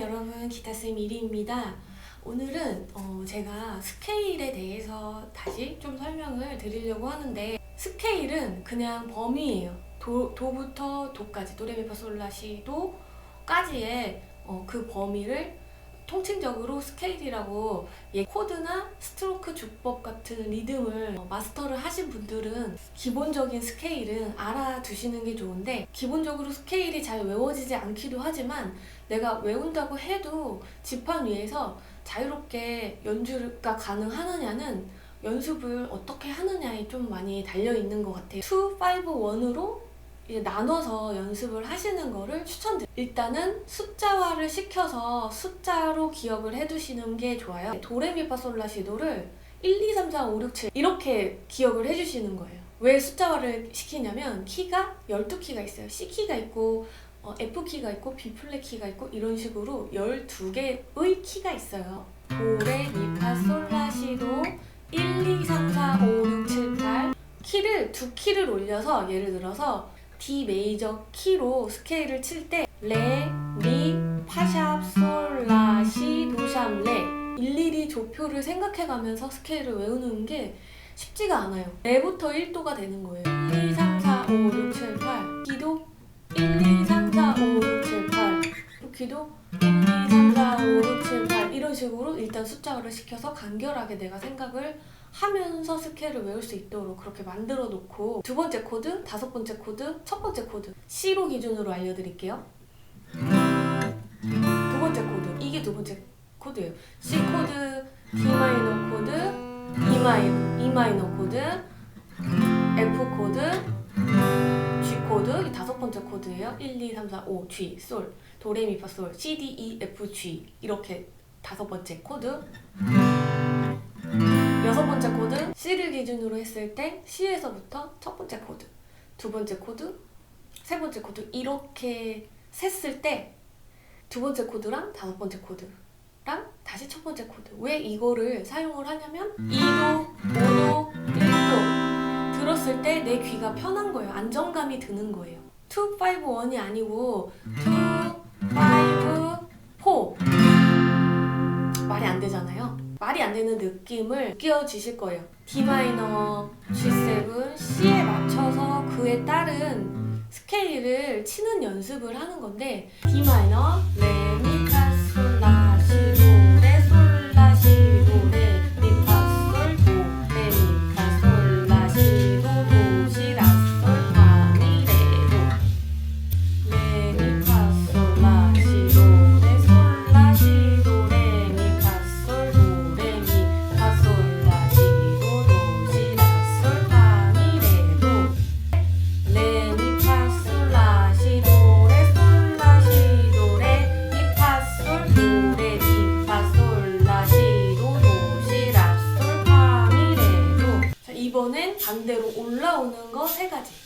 여러분 기타쌤 이리입니다. 오늘은 어, 제가 스케일에 대해서 다시 좀 설명을 드리려고 하는데 스케일은 그냥 범위예요. 도, 도부터 도까지 도레미파솔라시도까지의 어, 그 범위를 통칭적으로 스케일이라고 예, 코드나 스트로크 주법 같은 리듬을 어, 마스터를 하신 분들은 기본적인 스케일은 알아두시는 게 좋은데 기본적으로 스케일이 잘 외워지지 않기도 하지만 내가 외운다고 해도 지판 위에서 자유롭게 연주가 가능하느냐는 연습을 어떻게 하느냐에 좀 많이 달려 있는 것 같아요. 2, 5, 1으로 이제 나눠서 연습을 하시는 거를 추천드려요. 일단은 숫자화를 시켜서 숫자로 기억을 해두시는 게 좋아요. 도레미파솔라 시도를 1, 2, 3, 4, 5, 6, 7 이렇게 기억을 해주시는 거예요. 왜 숫자화를 시키냐면 키가 12키가 있어요. C키가 있고 어, F키가 있고 B플랫 키가 있고 이런 식으로 12개의 키가 있어요. 도레미파솔라시도 1, 2, 3, 4, 5, 6, 7, 8 키를 두 키를 올려서 예를 들어서 D 메이저 키로 스케일을 칠 때 레, 미, 파샵, 솔, 라, 시, 도샵, 레 일일이 조표를 생각해가면서 스케일을 외우는 게 쉽지가 않아요. 레부터 1도가 되는 거예요. 1, 2, 3, 4, 5, 6, 7, 8 기도 1, 2, 3, 4, 5, 6, 7, 8 기도 1, 2, 3, 4, 5, 6, 7, 8 이런 식으로 일단 숫자를 시켜서 간결하게 내가 생각을 하면서 스케일을 외울 수 있도록 그렇게 만들어 놓고 두 번째 코드, 다섯 번째 코드, 첫 번째 코드 C로 기준으로 알려드릴게요. 두 번째 코드 이게 두 번째 코드예요. C 코드, D 마이너 코드, E 마이너, E 마이너 코드, F 코드, G 코드 이 다섯 번째 코드예요. 1, 2, 3, 4, 5, G, 솔, 도레미파 솔, C, D, E, F, G 이렇게 다섯 번째 코드. 여섯 번째 코드 C를 기준으로 했을 때 C에서부터 첫 번째 코드, 두 번째 코드, 세 번째 코드 이렇게 셌을 때 두 번째 코드랑 다섯 번째 코드랑 다시 첫 번째 코드. 왜 이거를 사용을 하냐면 2도, 5도, 1도 들었을 때 내 귀가 편한 거예요. 안정감이 드는 거예요. 2, 5, 1이 아니고 2, 5, 4 말이 안 되잖아요. 말이 안 되는 느낌을 느껴지실 거예요. D 마이너, G7, C에 맞춰서 그에 따른 스케일을 치는 연습을 하는 건데 D 마이너, 레, 미, 올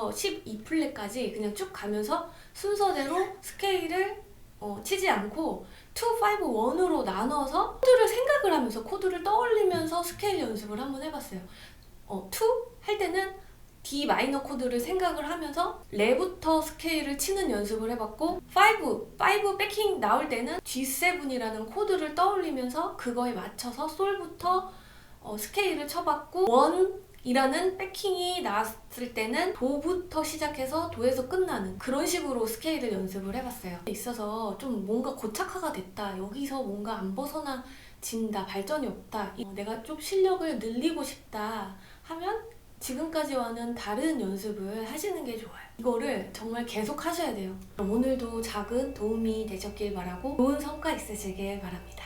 1플랫부터 12플랫까지 그냥 쭉 가면서 순서대로 스케일을 어, 치지 않고 2, 5, 1으로 나눠서 코드를 생각을 하면서 코드를 떠올리면서 스케일 연습을 한번 해봤어요. 어, 2할 때는 D 마이너 코드를 생각을 하면서 레부터 스케일을 치는 연습을 해봤고 5, 5 백킹 나올 때는 G7이라는 코드를 떠올리면서 그거에 맞춰서 솔부터 어, 스케일을 쳐봤고 1 이라는 백킹이 나왔을 때는 도부터 시작해서 도에서 끝나는 그런 식으로 스케일을 연습을 해봤어요. 있어서 좀 뭔가 고착화가 됐다. 여기서 뭔가 안 벗어나 진다, 발전이 없다, 이- 내가 좀 실력을 늘리고 싶다 하면 지금까지와는 다른 연습을 하시는 게 좋아요. 이거를 정말 계속 하셔야 돼요. 오늘도 작은 도움이 되셨길 바라고 좋은 성과 있으시길 바랍니다.